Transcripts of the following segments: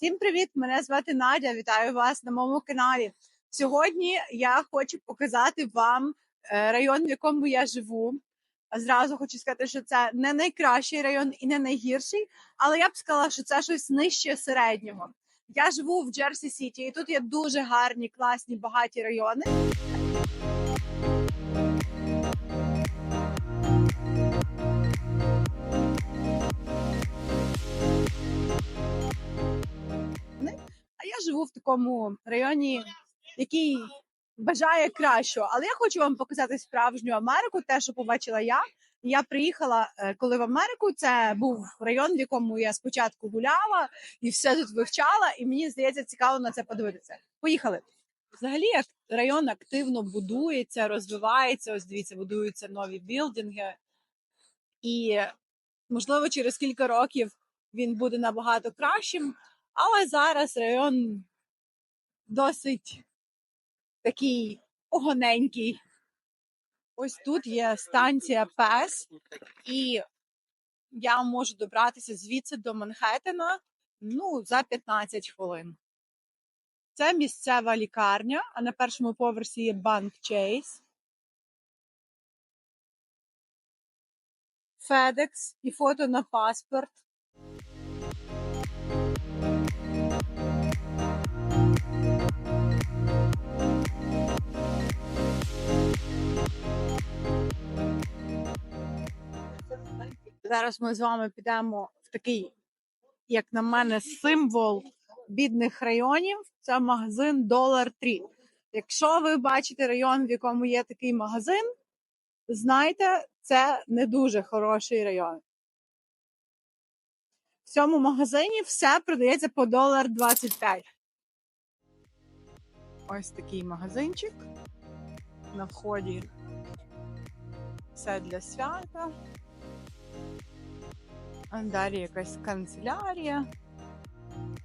Всім привіт! Мене звати Надя. Вітаю вас на моєму каналі. Сьогодні я хочу показати вам е, район, в якому я живу. Зразу хочу сказати, що це не найкращий район і не найгірший, але я б сказала, що це щось нижче середнього. Я живу в Джерсі Сіті, і тут є дуже гарні, класні, багаті райони. Такому районі, який бажає кращого. Але я хочу вам показати справжню Америку, те, що побачила я. Я приїхала, е, коли в Америку. Це був район, в якому я спочатку гуляла і все тут вивчала, і мені здається, цікаво на це подивитися. Поїхали. Взагалі, район активно будується, розвивається. Ось дивіться, будуються нові білдинги, і можливо, через кілька років він буде набагато кращим. Але зараз район досить такий огоненький. Ось тут є станція ПЕС, і я можу добратися звідси до Манхеттена ну, за 15 хвилин. Це місцева лікарня, а на першому поверсі є банк Chase. FedEx і фото на паспорт. Зараз ми з вами підемо в такий, як на мене, символ бідних районів. Це магазин Dollar Tree. Якщо ви бачите район, в якому є такий магазин, знайте, це не дуже хороший район. В цьому магазині все продається по долар 25. Ось такий магазинчик. На вході все для свята. Далі якась канцелярія,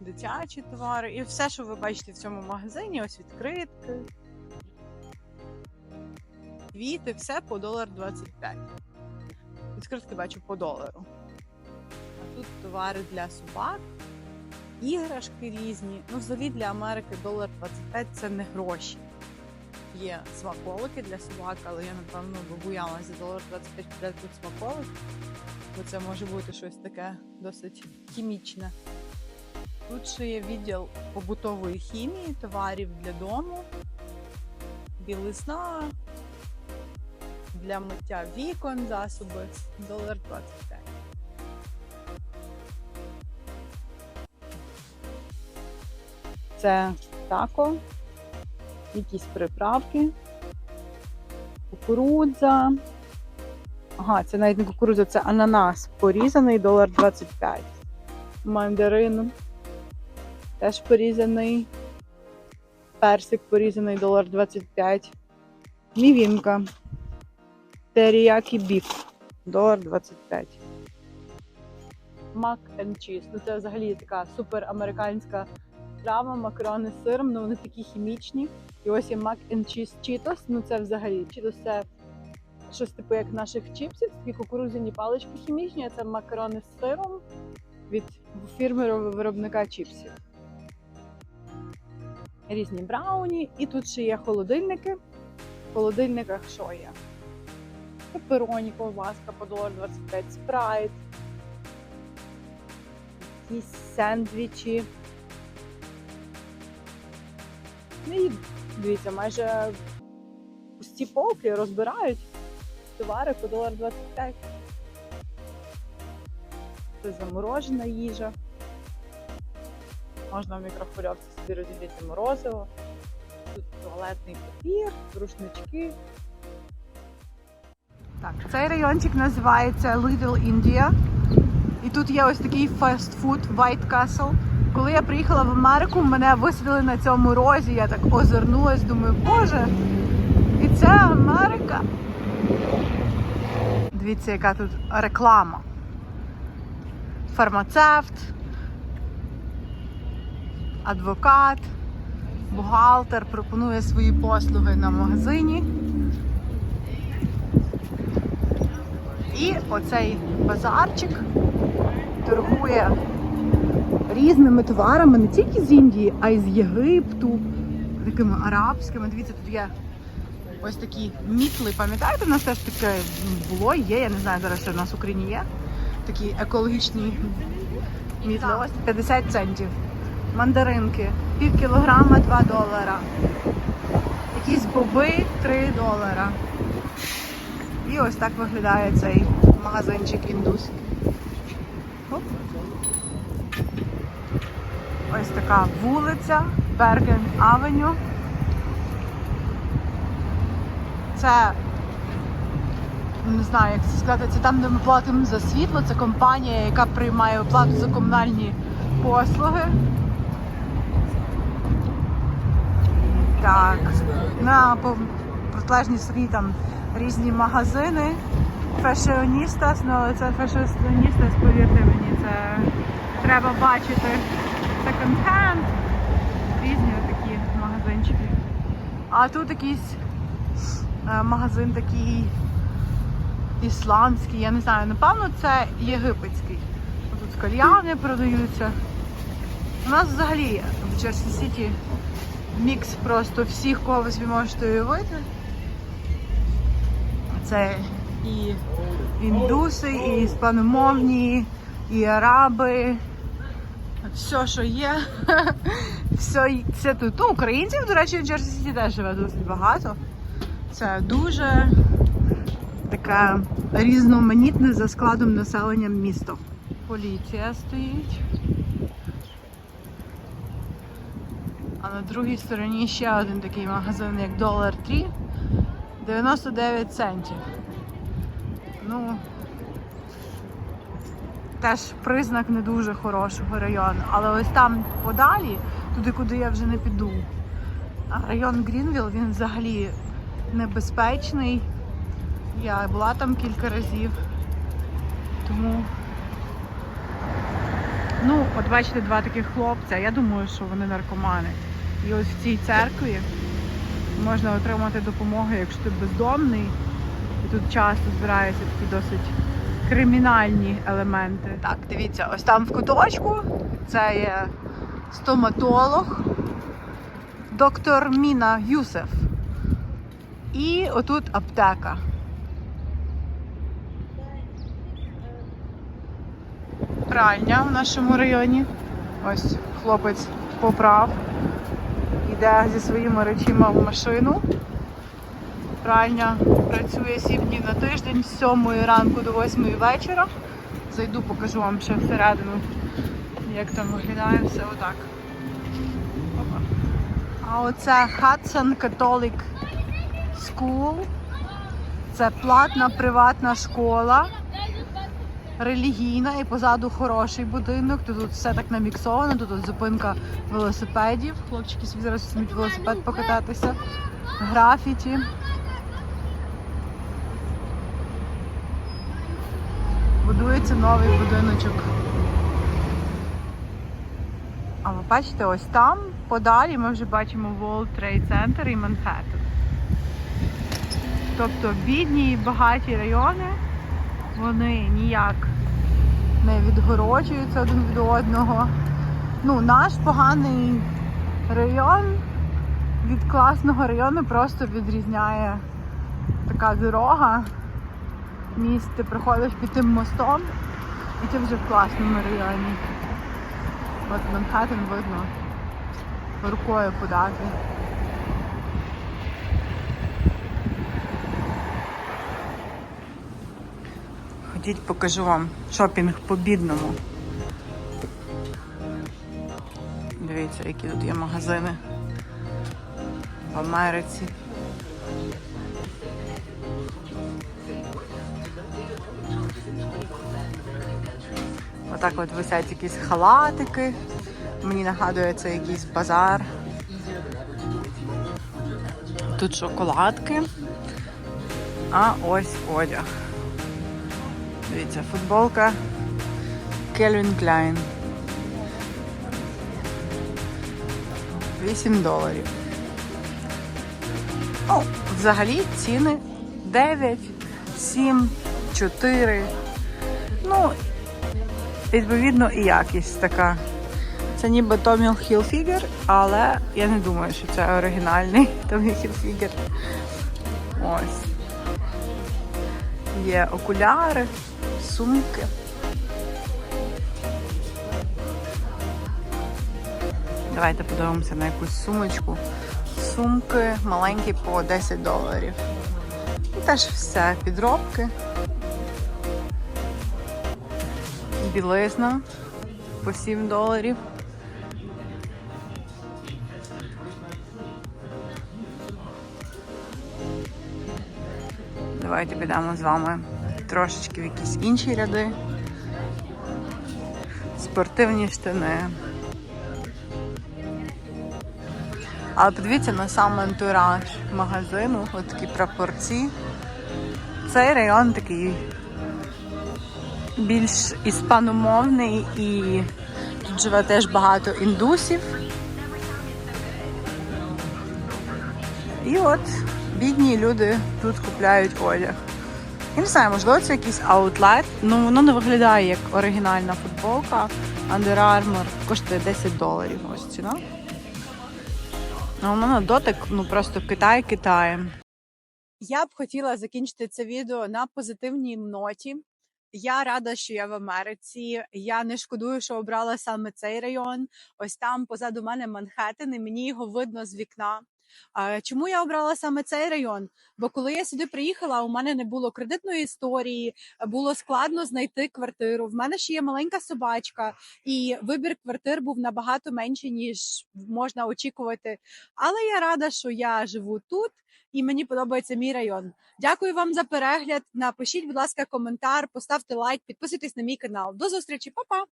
дитячі товари. І все, що ви бачите в цьому магазині, ось відкритки, квіти, все по долар 25. Відкритки бачу по долару. А тут товари для собак, іграшки різні. Ну, взагалі для Америки долар 25 це не гроші. Є смаколики для собак, але я, напевно, боялася за долар 25 тут смаколик, бо це може бути щось таке досить хімічне. Тут ще є відділ побутової хімії, товарів для дому, білизна, для миття вікон, засоби, долар 25. Це тако, якісь приправки, кукурудза. Ага, це навіть не кукурудза, це ананас порізаний, долар 25. Мандарин теж порізаний. Персик порізаний, долар 25. Мівінка. Теріякі біф, долар 25. Мак cheese. Ну це взагалі така супер американська страва, макарони з сиром, ну вони такі хімічні. І ось є and Cheese Cheetos, ну це взагалі Cheetos це щось типу як наших чіпсів, такі кукурудзяні палички хімічні, а це макарони з сиром від фірмового виробника чіпсів. Різні брауні, і тут ще є холодильники. В холодильниках що є? Пепероні, ковбаска по долар 25, спрайт, якісь сендвічі. Ну і дивіться, майже пусті полки розбирають товари по долар 25. Це заморожена їжа. Можна в мікрохвильовці собі розділити морозиво. Тут туалетний папір, рушнички. Так, цей райончик називається Little India. І тут є ось такий фастфуд White Castle. Коли я приїхала в Америку, мене висадили на цьому розі. Я так озирнулась, думаю, боже, і це Америка. Дивіться, яка тут реклама. Фармацевт, адвокат, бухгалтер пропонує свої послуги на магазині. І оцей базарчик торгує різними товарами не тільки з Індії, а й з Єгипту, такими арабськими. Дивіться, тут є ось такі мітли. Пам'ятаєте, у нас теж таке було, є. Я не знаю зараз, що в нас в Україні є. Такі екологічні мітли. Ось 50 центів. Мандаринки. Пів кілограма 2 долара. Якісь боби 3 долара. І ось так виглядає цей магазинчик індус. Ось така вулиця Берген Авеню. Це не знаю, як це сказати, це там, де ми платимо за світло, це компанія, яка приймає оплату за комунальні послуги. Так, на протилежній стороні там різні магазини. Фешіоністас, ну але це фешіоністас, повірте мені, це треба бачити секонд-хенд. Різні такі магазинчики. А тут якийсь е, магазин такий ісландський, я не знаю, напевно, це єгипетський. Тут кальяни продаються. У нас взагалі в Джерсі Сіті мікс просто всіх, кого ви собі можете уявити. Це і індуси, і іспаномовні, і араби. Все, що є, все, все тут. Ну, українців, до речі, в Джерсі Сіті теж живе досить багато. Це дуже таке різноманітне за складом населення місто. Поліція стоїть. А на другій стороні ще один такий магазин, як Dollar Tree. 99 центів. Ну, теж признак не дуже хорошого району. Але ось там подалі, туди, куди я вже не піду. А район Грінвіл, він взагалі небезпечний. Я була там кілька разів. Тому. Ну, от бачите, два таких хлопця. Я думаю, що вони наркомани. І ось в цій церкві можна отримати допомогу, якщо ти бездомний. І тут часто збираються такі досить кримінальні елементи. Так, дивіться, ось там в куточку це є стоматолог, доктор Міна Юсеф. І отут аптека. Пральня в нашому районі. Ось хлопець поправ. Йде зі своїми речима в машину. Пральня працює 7 днів на тиждень з 7 ранку до 8 вечора. Зайду, покажу вам ще всередину, як там виглядає все отак. А оце Hudson Catholic School. Це платна приватна школа, релігійна і позаду хороший будинок. Тут все так наміксовано, тут от зупинка велосипедів. Хлопчики собі зараз візьмуть велосипед покататися. Графіті. Будується новий будиночок. А ви бачите, ось там подалі ми вже бачимо World Trade Center і Манхеттен. Тобто бідні і багаті райони, вони ніяк не відгороджуються один від одного. Ну, наш поганий район від класного району просто відрізняє така дорога. Міст, ти проходиш під тим мостом, і ти вже в класному районі. От Манхеттен видно рукою подати. Ходіть, покажу вам шопінг по бідному. Дивіться, які тут є магазини в Америці. Отак от висять якісь халатики. Мені нагадує це якийсь базар. Тут шоколадки. А ось одяг. Дивіться, футболка Calvin Klein. 8 доларів. Ну, взагалі ціни 9, 7, 4. Ну, відповідно і якість така. Це ніби Tommy Hilfiger, але я не думаю, що це оригінальний Tommy Hilfiger. Ось. Є окуляри, сумки. Давайте подивимося на якусь сумочку. Сумки маленькі по 10 доларів. І теж все, підробки. Білизна по 7 доларів. Давайте підемо з вами трошечки в якісь інші ряди. Спортивні штани. Але подивіться на сам антураж магазину, от такі прапорці. Цей район такий більш іспаномовний і тут живе теж багато індусів. І от бідні люди тут купляють одяг. Я не знаю, можливо, це якийсь аутлет. Ну воно не виглядає як оригінальна футболка. Under Armour коштує 10 доларів. Ось ціна. А воно на дотик, ну просто Китай Китаєм. Я б хотіла закінчити це відео на позитивній ноті. Я рада, що я в Америці. Я не шкодую, що обрала саме цей район. Ось там позаду мене Манхеттен, і мені його видно з вікна. Чому я обрала саме цей район? Бо коли я сюди приїхала, у мене не було кредитної історії, було складно знайти квартиру. В мене ще є маленька собачка, і вибір квартир був набагато менший, ніж можна очікувати. Але я рада, що я живу тут і мені подобається мій район. Дякую вам за перегляд. Напишіть, будь ласка, коментар, поставте лайк, підписуйтесь на мій канал. До зустрічі, Па-па!